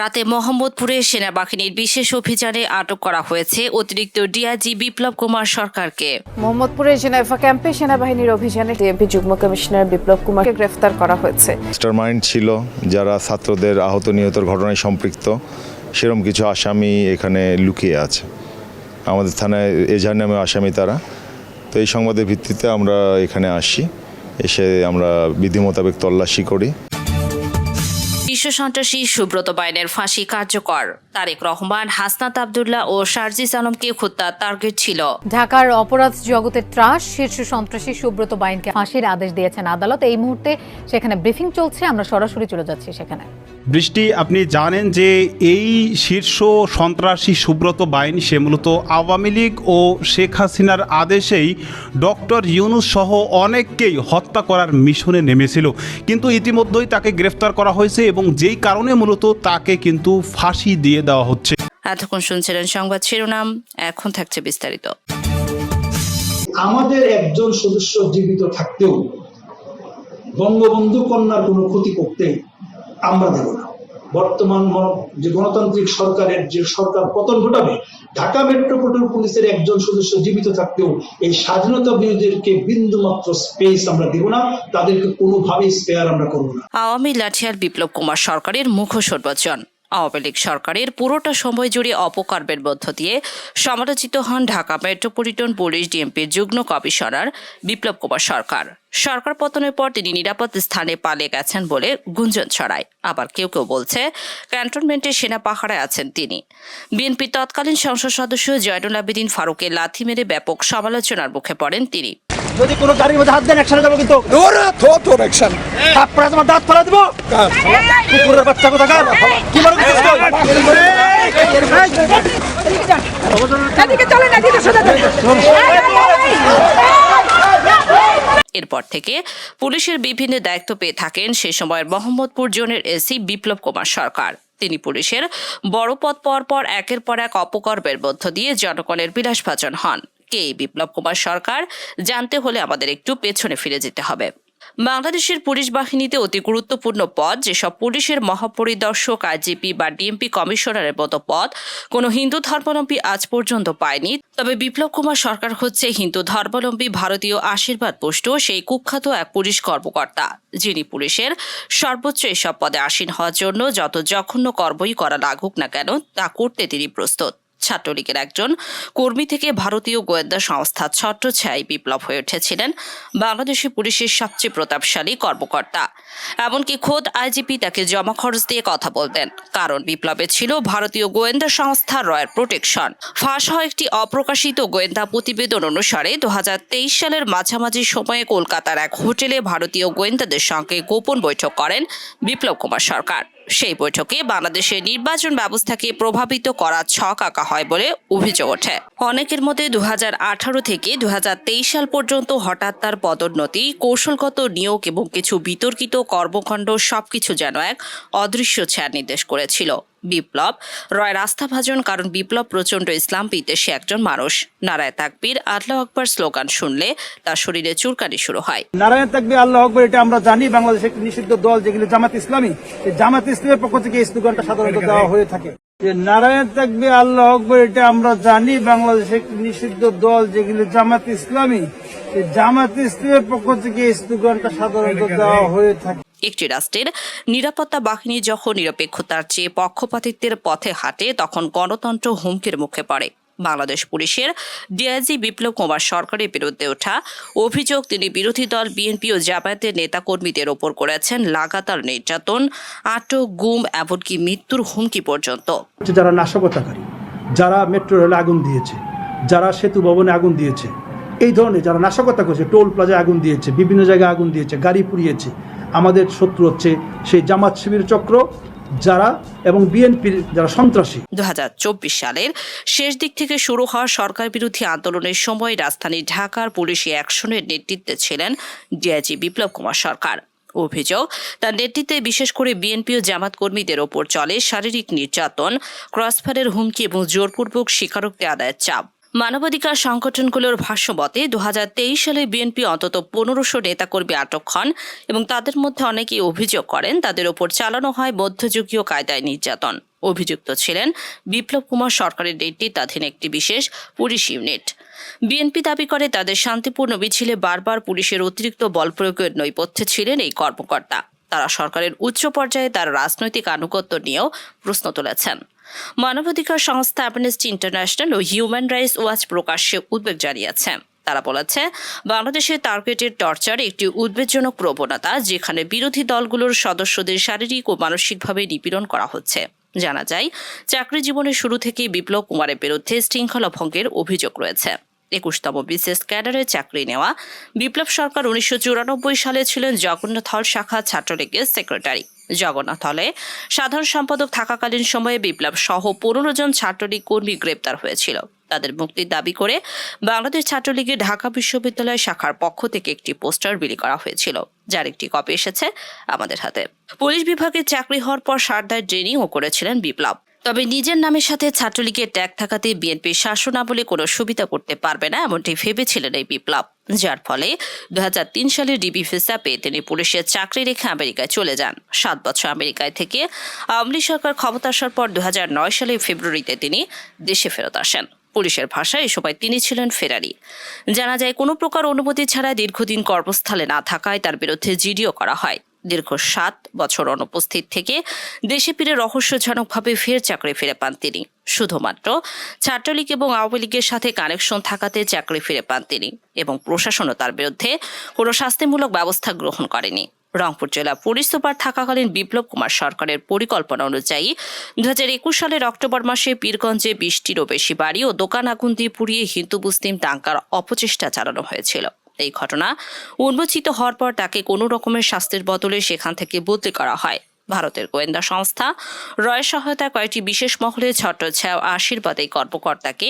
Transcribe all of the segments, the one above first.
রাতে মোহাম্মদপুরে সেনাবাহিনীর বিশেষ অভিযানে আটক করা হয়েছে অতিরিক্ত ডিআইজি বিপ্লব কুমার সরকারকে। মোহাম্মদপুরের জেনেভা ক্যাম্পে সেনাবাহিনীর অভিযানে ডিএমপি যুগ্ম কমিশনার বিপ্লব কুমারকে গ্রেফতার করা হয়েছে। মাইন্ড ছিল যারা ছাত্রদের আহত নিহতর ঘটনায় সম্পৃক্ত সেরম কিছু আসামি এখানে লুকিয়ে আছে। আমাদের থানায় এজাহার নামে আসামি তারা। তো এই সংবাদের ভিত্তিতে আমরা এখানে আসি এসে আমরা বিধি মোতাবেক তল্লাশি করি। বিশ্ব সন্ত্রাসী সুব্রত বাইনের ফাঁসি কার্যকর। তারেক রহমান, হাসনাত আবদুল্লাহ ও শারজিস আলমকে হত্যা টার্গেট ছিল। ঢাকার অপরাধ জগতের ত্রাস, শীর্ষ সন্ত্রাসী সুব্রত বাইনকে ফাঁসির আদেশ দিয়েছেন আদালত। এই মুহূর্তে সেখানে ব্রিফিং চলছে, আমরা সরাসরি চলে যাচ্ছি সেখানে। বৃষ্টি আপনি জানেন যে এই শীর্ষ সন্ত্রাসী সুব্রত বাইন সে মূলত আওয়ামী লীগ ও শেখ হাসিনার আদেশেই ডক্টর ইউনুস সহ অনেককেই হত্যা করার মিশনে নেমেছিল। কিন্তু ইতিমধ্যেই তাকে গ্রেফতার করা হয়েছে এবং যেই কারণে মূলত তাকে কিন্তু ফাঁসি দিয়ে দেওয়া হচ্ছে। এতক্ষণ শুনছিলেন সংবাদ শিরোনাম এখন থাকছে বিস্তারিত। আমাদের একজন সদস্য জীবিত থাকতেও বঙ্গবন্ধু কন্যার কোনো ক্ষতি করতে আমরা দেব না। বর্তমান যে গণতান্ত্রিক সরকারের যে সরকার পতন ঘটাবে, ঢাকা মেট্রোপলিটন পুলিশের একজন সদস্য জীবিত থাকতেও এই স্বাধীনতা বিরোধীদেরকে বিন্দুমাত্র স্পেস আমরা দেব না, তাদেরকে কোনোভাবেই স্পেয়ার আমরা করব না। আওয়ামী লাঠিয়ার বিপ্লব কুমার সরকারের মুখোশোর্বচন আওয়ামী লীগ সরকারের পুরোটা সময় জুড়ে অপকর্মের মধ্য দিয়ে সমালোচিত হন ঢাকা মেট্রোপলিটন পুলিশ ডিএমপির যুগ্ম কমিশনার বিপ্লব কুমার সরকার। সরকার পতনের পর তিনি নিরাপদ স্থানে পালিয়ে গেছেন বলে গুঞ্জন ছড়ায়। আবার কেউ কেউ বলছে ক্যান্টনমেন্টে সেনা পাহারায় আছেন তিনি। বিএনপি তৎকালীন সংসদ সদস্য জয়নুল আবেদিন ফারুকে লাথি মেরে ব্যাপক সমালোচনার মুখে পড়েন তিনি। যদি কোনো গাড়ির মধ্যে হাত দেন একসাথে যাব কিন্তু। ওরা থো তোর অ্যাকশন তারপরে তোমার দাঁত ফেলা দিব? কুকুরের বাচ্চা কোথা কার কি মনে এরপর থেকে পুলিশের বিভিন্ন দায়িত্ব পেয়ে থাকেন সে সময়ের মোহাম্মদপুর জোনের এসি বিপ্লব কুমার সরকার। তিনি পুলিশের বড় পদ পর পর একের পর এক অপকর্মের মধ্য দিয়ে জনগণের বিলাসভাজন হন। কে বিপ্লব কুমার সরকার? জানতে হলে আমাদের একটু পেছনে ফিরে যেতে হবে। বাংলাদেশের পুলিশ বাহিনীতে অতি গুরুত্বপূর্ণ পদ যেসব পুলিশের মহাপরিদর্শক, আইজিপি বা ডিএমপি কমিশনারের মতো পদ, কোনো হিন্দু ধর্মাবলম্বী আজ পর্যন্ত পায়নি। তবে বিপ্লব কুমার সরকার হচ্ছে হিন্দু ধর্মাবলম্বী ভারতীয় আশীর্বাদ পুষ্ট, সেই কুখ্যাত এক পুলিশ কর্মকর্তা, যিনি পুলিশের সর্বোচ্চ এসব পদে আসীন হওয়ার জন্য যত জঘন্য কর্মই করা লাগুক না কেন, তা করতে তিনি প্রস্তুত। ছাত্রলীগের একজন কর্মী থেকে ভারতীয় গোয়েন্দা সংস্থা ছত্রছায়ায় বিপ্লব হয়ে উঠেছিলেন বাংলাদেশি পুলিশের সবচেয়ে প্রতাপশালী কর্মকর্তা। এমনকি খোদ আইজিপি তাকে জমা খরচ দিয়ে কথা বলতেন। কারণ বিপ্লবে ছিল ভারতীয় গোয়েন্দা সংস্থা রয়্যাল প্রোটেকশন। ফাঁস হয় একটি অপ্রকাশিত গোয়েন্দা প্রতিবেদন অনুসারে দু হাজার তেইশ সালের মাঝামাঝি সময়ে কলকাতার এক হোটেলে ভারতীয় গোয়েন্দাদের সঙ্গে গোপন বৈঠক করেন বিপ্লব কুমার সরকার। সেই বৈঠকে বাংলাদেশের নির্বাচন ব্যবস্থাকে প্রভাবিত করা ছক আঁকা হয় বলে অভিযোগ ওঠে। অনেকের মতে দু হাজার আঠারো থেকে দুহাজার তেইশ সাল পর্যন্ত হঠাৎ তার পদোন্নতি, কৌশলগত নিয়োগ এবং কিছু বিতর্কিত কর্মকাণ্ড সবকিছু যেন এক অদৃশ্য ছায়া নির্দেশ করেছিল। বিপ্লব। রয় রাস্তাভাজন কারণ বিপ্লব প্রচণ্ড ইসলাম বিদ্বেষী একজন মানুষ। নারায় তাকবীর আল্লাহ আকবর স্লোগান শুনলে তার শরীরে চুলকানি শুরু হয়। নারায়ণ থাকবে আল্লাহ আকবর এটা আমরা জানি বাংলাদেশে একটি নিষিদ্ধ দল যেগুলো জামাত ইসলামী। এই জামাত ইসলামের পক্ষ থেকে এই স্লোগানটা সাধারণত দেওয়া হয়ে থাকে। যে নারায়ণ থাকবে আল্লাহ আকবর এটা আমরা জানি বাংলাদেশে একটি নিষিদ্ধ দল যেগুলো জামাত ইসলামী। এই জামাত ইসলামের পক্ষ থেকে এই স্লোগানটা সাধারণত দেওয়া হয়ে থাকে। একটি রাষ্ট্রের নিরাপত্তা বাহিনী যখন নিরপেক্ষতার চেয়ে পক্ষপাতিত্বের পথে হাঁটে, তখন গণতন্ত্র হুমকির মুখে পড়ে। বাংলাদেশ পুলিশের ডিআইজি বিপ্লব কুমার সরকারের বিরুদ্ধে ওঠা অভিযোগ তিনি বিরোধী দল, বিএনপি ও জামায়াতের নেতাকর্মীদের ওপর করেছেন লাগাতার নির্যাতন, আটক, গুম, এমনকি মৃত্যুর হুমকি পর্যন্ত। যারা নাশকতাকারী, যারা মেট্রো রেলে আগুন দিয়েছে, যারা সেতু ভবনে আগুন দিয়েছে, এই ধরনের যারা নাশকতা করেছে, টোল প্লাজায় আগুন দিয়েছে, বিভিন্ন জায়গায় আগুন দিয়েছে, গাড়ি পুড়িয়েছে আমাদের শত্রু হচ্ছে সেই জামাত শিবির চক্র, যারা এবং বিএনপির যারা সন্ত্রাসী। দু হাজার চব্বিশ সালের শেষ দিক থেকে শুরু হওয়া সরকার বিরোধী আন্দোলনের সময় রাজধানী ঢাকার পুলিশি অ্যাকশনের নেতৃত্বে ছিলেন ডিআইজি বিপ্লব কুমার সরকার। অভিযোগ, তার নেতৃত্বে বিশেষ করে বিএনপি ও জামাত কর্মীদের ওপর চলে শারীরিক নির্যাতন, ক্রসফায়ারের হুমকি এবং জোরপূর্বক স্বীকারোক্তি আদায়ের চাপ। মানবাধিকার সংগঠনগুলোর ভাষ্য মতে দু সালে বিএনপি অন্তত পনেরোশো নেতাকর্মী আটক হন এবং তাদের মধ্যে অনেকেই অভিযোগ করেন তাদের ওপর চালানো হয় মধ্যযুগীয় কায়দায় নির্যাতন। অভিযুক্ত ছিলেন বিপ্লব কুমার সরকারের নেতৃত্বাধীন একটি বিশেষ পুলিশ ইউনিট। বিএনপি দাবি করে, তাদের শান্তিপূর্ণ মিছিলে বারবার পুলিশের অতিরিক্ত বল প্রয়োগের নৈপথ্যে ছিলেন এই কর্মকর্তা। তারা সরকারের উচ্চ পর্যায়ে তার রাজনৈতিক আনুগত্য নিয়েও প্রশ্ন তুলেছেন। মানবাধিকার সংস্থা অ্যামনেস্টি ইন্টারন্যাশনাল ও হিউম্যান রাইটস ওয়াচ প্রকাশ্যে উদ্বেগ জানিয়েছে। তারা বলেছে বাংলাদেশের টার্গেটেড টর্চার একটি উদ্বেগজনক প্রবণতা যেখানে বিরোধী দলগুলোর সদস্যদের শারীরিক ও মানসিকভাবে নিপীড়ন করা হচ্ছে। জানা যায়, চাকরি জীবনের শুরু থেকেই বিপ্লব কুমারের বিরুদ্ধে শৃঙ্খলা ভঙ্গের অভিযোগ রয়েছে। একুশতম বিশেষ ক্যাডারে চাকরি নেওয়া বিপ্লব সরকার উনিশশো চুরানব্বই সালে ছিলেন জগন্নাথ হল শাখা ছাত্রলীগের সেক্রেটারি। জগন্নাথ হলে সাধারণ সম্পাদক থাকাকালীন সময়ে বিপ্লব সহ পনেরো জন ছাত্রলীগ কর্মী গ্রেপ্তার হয়েছিল। তাদের মুক্তির দাবি করে বাংলাদেশ ছাত্রলীগের ঢাকা বিশ্ববিদ্যালয় শাখার পক্ষ থেকে একটি পোস্টার বিলি করা হয়েছিল। যার একটি কপি এসেছে আমাদের হাতে। পুলিশ বিভাগে চাকরি হওয়ার পর সারদার ট্রেনিংও করেছিলেন বিপ্লব। তবে নিজের নামের সাথে ছাত্রলীগের ট্যাগ থাকাতে বিএনপির শাসনাবলী কোনো সুবিধা করতে পারবে না, এমনটি ভেবেছিলেন এই বিপ্লব। যার ফলে দু হাজার তিন সালে ডিবি ভিসা পেয়ে তিনি পুলিশের চাকরি রেখে আমেরিকায় চলে যান। সাত বছর আমেরিকায় থেকে আওয়ামী সরকার ক্ষমতা আসার পর দুহাজার নয় সালে ফেব্রুয়ারিতে তিনি দেশে ফেরত আসেন। পুলিশের ভাষায় এ সময় তিনি ছিলেন ফেরারি। জানা যায়, কোনো প্রকার অনুমতি ছাড়া দীর্ঘদিন কর্মস্থলে না থাকায় তার বিরুদ্ধে জিডিও করা হয়। দীর্ঘ সাত বছর অনুপস্থিত থেকে দেশে ফিরে রহস্যজনকভাবে ফের চাকরি ফিরে পান তিনি। শুধুমাত্র ছাত্রলীগ এবং আওয়ামী লীগের সাথে কানেকশন থাকাতে চাকরি ফিরে পান তিনি এবং প্রশাসনও তার বিরুদ্ধে কোনো শাস্তিমূলক ব্যবস্থা গ্রহণ করেনি। রংপুর জেলা পুলিশ সুপার থাকাকালীন বিপ্লব কুমার সরকারের পরিকল্পনা অনুযায়ী দু হাজার একুশ সালের অক্টোবর মাসে পীরগঞ্জে বৃষ্টিরও বেশি বাড়ি ও দোকান আগুন দিয়ে পুড়িয়ে হিন্দু মুসলিম দাঙ্গার অপচেষ্টা চালানো হয়েছিল। এই ঘটনা। উন্মোচিত হওয়ার পর তাকে কোনো রকমের শাস্তির বদলে সেখান থেকে বদলি করা হয়। ভারতের গোয়েন্দা সংস্থা রয়ের সহায়তায় কয়েকটি বিশেষ মহলে ছত্রছায়া আশীর্বাদ এই কর্মকর্তাকে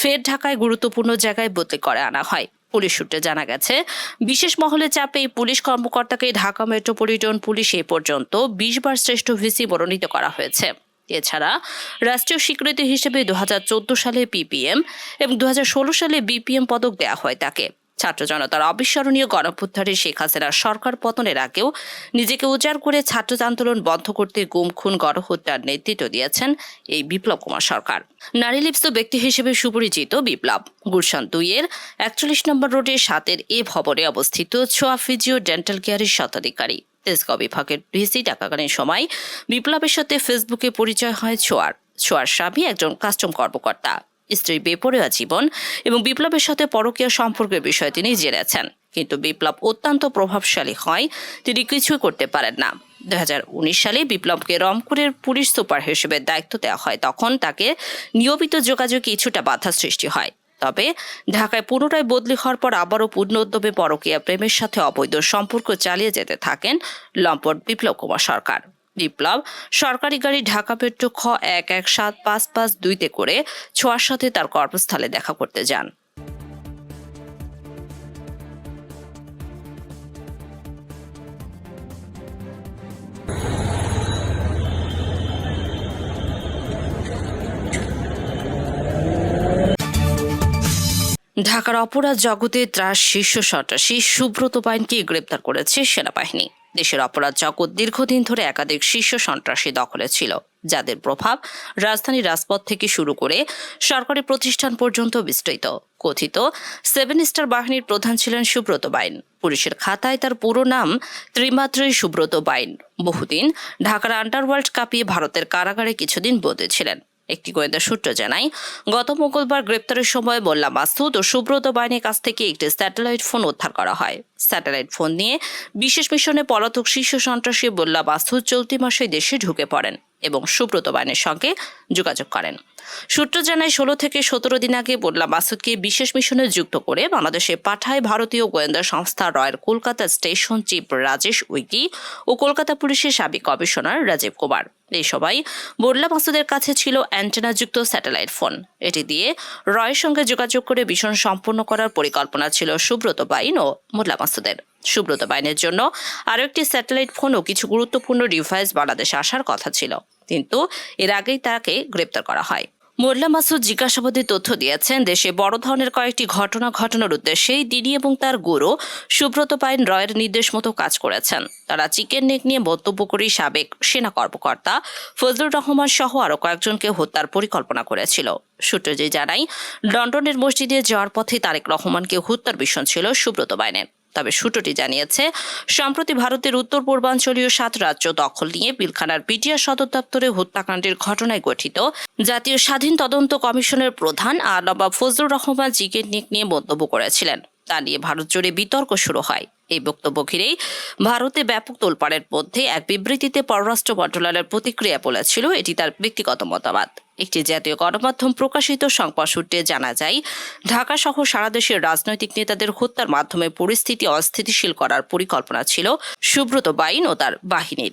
ফের ঢাকায় গুরুত্বপূর্ণ জায়গায় বদলি করে আনা হয়। পুলিশ সূত্রে জানা গেছে, বিশেষ মহলে চাপে পুলিশ কর্মকর্তাকে ঢাকা মেট্রোপলিটন পুলিশ এ পর্যন্ত বিশ বার শ্রেষ্ঠ ভিসি মনোনীত করা হয়েছে। এছাড়া রাষ্ট্রীয় স্বীকৃতি হিসেবে দু হাজার চোদ্দ সালে পিপিএম এবং দু হাজার ষোলো সালে বিপিএম পদক দেওয়া হয় তাকে। ছাত্র জনতার অবিস্মরণীয় গণপুত্থারে শেখ হাসিনার সরকার পতনের আগেও নিজেকে উজাড় করে ছাত্র আন্দোলন বন্ধ করতে গুম, খুন, গণহত্যার নেতৃত্ব দিয়েছেন এই বিপ্লব কুমার সরকার। নারী লিপ্ত ব্যক্তি হিসেবে সুপরিচিত বিপ্লব। গুলশান দুইয়ের একচল্লিশ নম্বর রোডে সাতের এ ভবনে অবস্থিত ছোয়া ফিজিও ডেন্টাল কেয়ারের স্বত্বাধিকারী। তেজগাঁও বিভাগের ভিসি টাকাকালীন সময় বিপ্লবের সাথে ফেসবুকে পরিচয় হয় ছোয়ার। ছোয়ার স্বামী একজন কাস্টম কর্মকর্তা। স্ত্রীর বেপরোয়া জীবন এবং বিপ্লবের সাথে পরকীয়া সম্পর্কের বিষয়ে তিনি জেনেছেন। কিন্তু বিপ্লব অত্যন্ত প্রভাবশালী হয়, তিনি কিছুই করতে পারেন না। দুই হাজার উনিশ সালে বিপ্লবকে রংপুরের পুলিশ সুপার হিসেবে দায়িত্ব দেওয়া হয়, তখন তাকে নিয়মিত যোগাযোগ কিছুটা বাধা সৃষ্টি হয়। তবে ঢাকায় পুনরায় বদলি হওয়ার পর আবারও পূর্ণ উদ্যমে পরকীয়া প্রেমের সাথে অবৈধ সম্পর্ক চালিয়ে যেতে থাকেন লম্পট বিপ্লব কুমার সরকার। বিপ্লব। সরকারি গাড়ি ঢাকা পেট্রো খ এক এক সাত পাঁচ পাঁচ দুইতে করে ছোঁয়ার সাথে তার কর্মস্থলে দেখা করতে যান। ঢাকার অপরাধ জগতে ত্রাস শীর্ষ সন্ত্রাসী সুব্রত বাইনকে গ্রেপ্তার করেছে সেনাবাহিনী। দেশের অপরাধ জগৎ দীর্ঘদিন ধরে একাধিক শীর্ষ সন্ত্রাসী দখলে ছিল, যাদের প্রভাব রাজধানীর রাজপথ থেকে শুরু করে সরকারি প্রতিষ্ঠান পর্যন্ত বিস্তৃত। কথিত, সেভেন স্টার বাহিনীর প্রধান ছিলেন সুব্রত বাইন। পুলিশের খাতায় তার পুরো নাম ত্রিমাত্রী সুব্রত বাইন। বহুদিন ঢাকার আন্ডারওয়ার্ল্ড কাঁপিয়ে ভারতের কারাগারে কিছুদিন বন্দী একটি গোয়েন্দা সূত্র জানায়, গত মঙ্গলবার গ্রেপ্তারের সময় মোল্লা মাসুদ ও সুব্রত বাহিনীর কাছ থেকে একটি স্যাটেলাইট ফোন উদ্ধার করা হয়। স্যাটেলাইট ফোন নিয়ে বিশেষ মিশনে পলাতক শীর্ষ সন্ত্রাসী মোল্লা মাসুদ চলতি মাসে দেশে ঢুকে পড়েন এবং সুব্রত বাহিনীর সঙ্গে যোগাযোগ করেন। সূত্র জানায়, ষোলো থেকে সতেরো দিন আগে মোল্লা মাসুদকে বিশেষ মিশনে যুক্ত করে বাংলাদেশে পাঠায় ভারতীয় গোয়েন্দা সংস্থা রয়্যাল কলকাতা স্টেশন চিফ রাজেশ উইকি ও কলকাতা পুলিশের সাবেক কমিশনার রাজীব কুমার। এই সবাই মোল্লা মাসুদের কাছে ছিল অ্যান্টেনাযুক্ত স্যাটেলাইট ফোন। এটি দিয়ে রয়ের সঙ্গে যোগাযোগ করে মিশন সম্পন্ন করার পরিকল্পনা ছিল সুব্রত বাইন ও মোল্লা মাসুদের। সুব্রত বাইনের জন্য। আরও একটি স্যাটেলাইট ফোনও কিছু গুরুত্বপূর্ণ ডিভাইস বাংলাদেশে আসার কথা ছিল, কিন্তু এর আগেই তাকে গ্রেপ্তার করা হয়। মোল্লা মাসুদ জিজ্ঞাসাবাদে তথ্য দিয়েছেন, দেশে বড় ধরনের কয়েকটি ঘটনা ঘটানোর উদ্দেশ্যেই দিদি এবং তার গুরু সুব্রত পাইন রয়ের নির্দেশ মতো কাজ করেছেন। তারা চিকেন নেক নিয়ে মন্তব্য করে সাবেক সেনা কর্মকর্তা ফজলুর রহমান সহ আরও কয়েকজনকে হত্যার পরিকল্পনা করেছিল। সূত্র যে জানাই লন্ডনের মসজিদে যাওয়ার পথে তারেক রহমানকে হত্যার মিশন ছিল সুব্রত বাইনের। তবে সূত্রটি জানিয়েছে, সম্প্রতি ভারতের উত্তর পূর্বাঞ্চলীয় সাত রাজ্য দখল নিয়ে পিলখানার পিটিআর সদর দপ্তরে হত্যাকাণ্ডের ঘটনায় গঠিত জাতীয় স্বাধীন তদন্ত কমিশনের প্রধান আর নবাব ফজলুর রহমান জিকে নিক নিয়ে মন্তব্য করেছিলেন। তা নিয়ে ভারত জুড়ে বিতর্ক শুরু হয়। এই বক্তব্য ঘিরেই ভারতে ব্যাপক তোলপাড়ের মধ্যে এক বিবৃতিতে পররাষ্ট্র মন্ত্রণালয়ের প্রতিক্রিয়া বলেছিল, এটি তার ব্যক্তিগত মতামত। একটি জাতীয় গণমাধ্যম প্রকাশিত সংবাদ সূত্রে জানা যায়, ঢাকা সহ সারা দেশের রাজনৈতিক নেতাদের হত্যার মাধ্যমে পরিস্থিতি অস্থিতিশীল করার পরিকল্পনা ছিল সুব্রত বাইন ও তার বাহিনীর।